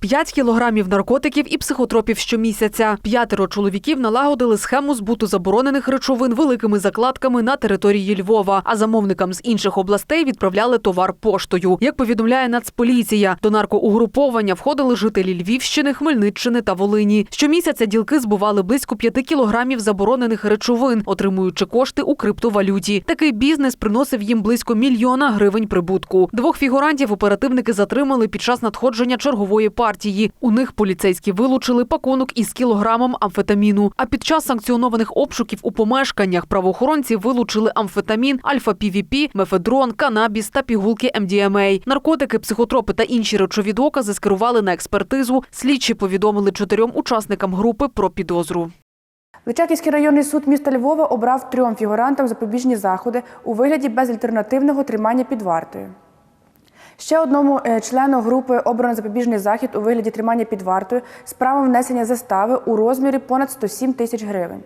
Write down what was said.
5 кілограмів наркотиків і психотропів щомісяця. П'ятеро чоловіків налагодили схему збуту заборонених речовин великими закладками на території Львова, а замовникам з інших областей відправляли товар поштою. Як повідомляє Нацполіція, до наркоугруповання входили жителі Львівщини, Хмельниччини та Волині. Щомісяця ділки збували близько 5 кілограмів заборонених речовин, отримуючи кошти у криптовалюті. Такий бізнес приносив їм близько мільйона гривень прибутку. Двох фігурантів оперативники затримали під час надходження чергової партії. У них поліцейські вилучили пакунок із кілограмом амфетаміну. А під час санкціонованих обшуків у помешканнях правоохоронці вилучили амфетамін, альфа-півіпі, мефедрон, канабіс та пігулки МДМА. Наркотики, психотропи та інші речові докази скерували на експертизу. Слідчі повідомили чотирьом учасникам групи про підозру. Личаківський районний суд міста Львова обрав трьом фігурантам запобіжні заходи у вигляді безальтернативного тримання під вартою. Ще одному е, члену групи обрано запобіжний захід у вигляді тримання під вартою з правом внесення застави у розмірі понад 107 тисяч гривень.